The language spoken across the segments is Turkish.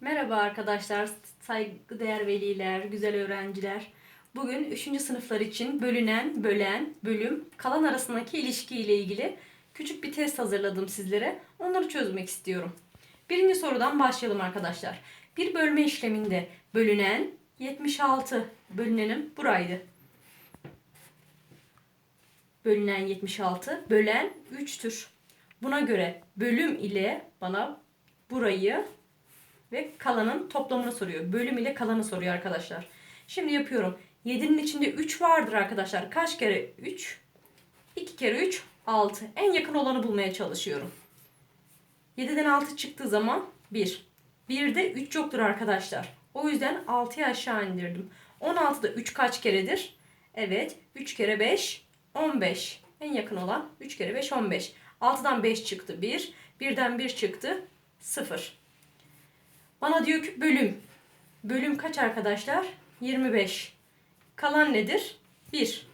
Merhaba arkadaşlar, saygıdeğer veliler, güzel öğrenciler. Bugün 3. sınıflar için bölünen, bölen, bölüm, kalan arasındaki ilişki ile ilgili küçük bir test hazırladım sizlere. Onları çözmek istiyorum. Birinci sorudan başlayalım arkadaşlar. Bir bölme işleminde bölünen 76, bölünenim buraydı. Bölünen 76, bölen 3'tür. Buna göre bölüm ile bana burayı ve kalanın toplamını soruyor. Bölüm ile kalanı soruyor arkadaşlar. Şimdi yapıyorum. 7'nin içinde 3 vardır arkadaşlar. Kaç kere 3? 2 kere 3 6. En yakın olanı bulmaya çalışıyorum. 7'den 6 çıktığı zaman 1. 1'de 3 yoktur arkadaşlar. O yüzden 6'yı aşağı indirdim. 16'da 3 kaç keredir? Evet. 3 kere 5 15. En yakın olan 3 kere 5 15. 6'dan 5 çıktı 1. 1'den 1 çıktı 0. Bana diyor ki bölüm. Bölüm kaç arkadaşlar? 25. Kalan nedir? 1.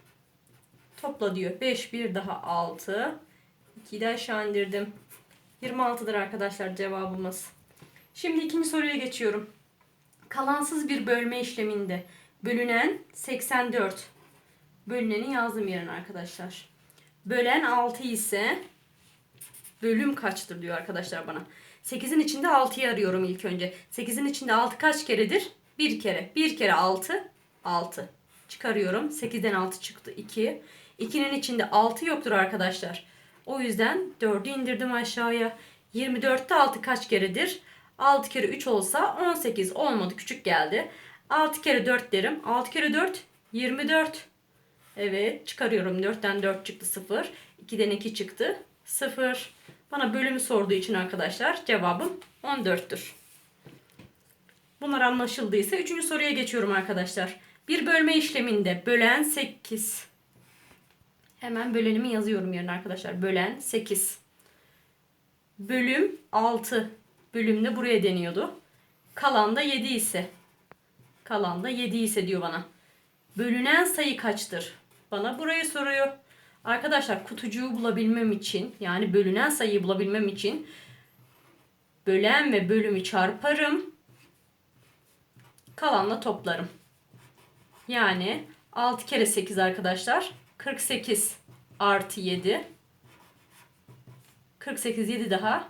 Topla diyor. 5, 1 daha 6. 2'yi de aşağı indirdim. 26'dır arkadaşlar cevabımız. Şimdi ikinci soruya geçiyorum. Kalansız bir bölme işleminde bölünen 84. Bölüneni yazdım yerine arkadaşlar. Bölen 6 ise bölüm kaçtır diyor arkadaşlar bana. 8'in içinde 6'yı arıyorum ilk önce. 8'in içinde 6 kaç keredir? 1 kere. 1 kere 6 6. Çıkarıyorum. 8'den 6 çıktı 2. 2'nin içinde 6 yoktur arkadaşlar. O yüzden 4'ü indirdim aşağıya. 24'te 6 kaç keredir? 6 kere 3 olsa 18 olmadı küçük geldi. 6 kere 4 derim. 6 kere 4 24. Evet çıkarıyorum. 4'ten 4 çıktı 0. 2'den 2 çıktı 0. Bana bölümü sorduğu için arkadaşlar cevabım 14'tür. Bunlar anlaşıldıysa 3. soruya geçiyorum arkadaşlar. Bir bölme işleminde bölen 8. Hemen bölenimi yazıyorum yerine arkadaşlar. Bölen 8. Bölüm 6. Bölüm de buraya deniyordu. Kalan da 7 ise. Kalan da 7 ise diyor bana. Bölünen sayı kaçtır? Bana burayı soruyor. Arkadaşlar kutucuğu bulabilmem için yani bölünen sayıyı bulabilmem için bölen ve bölümü çarparım. Kalanla toplarım. Yani 6 kere 8 arkadaşlar 48 artı 7 48 7 daha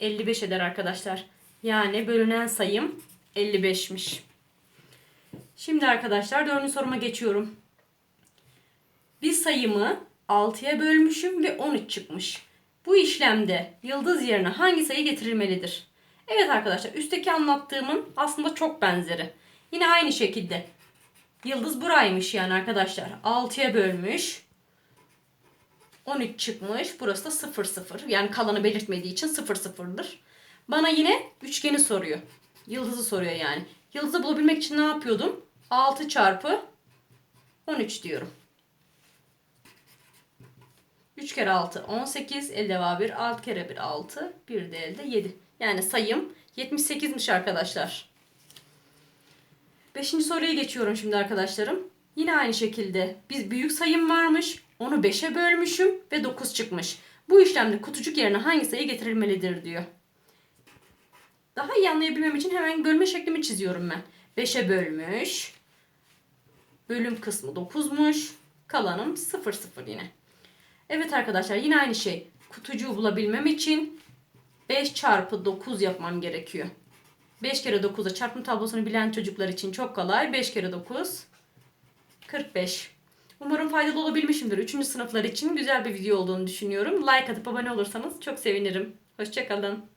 55 eder arkadaşlar. Yani bölünen sayım 55'miş. Şimdi arkadaşlar dördüncü soruma geçiyorum. Bir sayımı 6'ya bölmüşüm ve 13 çıkmış. Bu işlemde yıldız yerine hangi sayı getirilmelidir? Evet arkadaşlar üstteki anlattığımın aslında çok benzeri. Yine aynı şekilde. Yıldız buraymış yani arkadaşlar. 6'ya bölmüş. 13 çıkmış. Burası da 0 0. Yani kalanı belirtmediği için 0 0'dır. Bana yine üçgeni soruyor. Yıldızı soruyor yani. Yıldızı bulabilmek için ne yapıyordum? 6 çarpı 13 diyorum. 3 kere 6 18. Elde var 1. 6 kere 1 6. Bir de elde 7. Yani sayım 78'miş arkadaşlar. Beşinci soruya geçiyorum şimdi arkadaşlarım. Yine aynı şekilde biz büyük sayım varmış. Onu 5'e bölmüşüm ve 9 çıkmış. Bu işlemde kutucuk yerine hangi sayı getirilmelidir diyor. Daha iyi anlayabilmem için hemen bölme şeklimi çiziyorum ben. 5'e bölmüş. Bölüm kısmı 9'muş. Kalanım 0 0 yine. Evet arkadaşlar yine aynı şey. Kutucuğu bulabilmem için 5 çarpı 9 yapmam gerekiyor. 5 kere 9'a çarpım tablosunu bilen çocuklar için çok kolay. 5 kere 9 45. Umarım faydalı olabilmişimdir. 3. sınıflar için güzel bir video olduğunu düşünüyorum. Like atıp abone olursanız çok sevinirim. Hoşçakalın.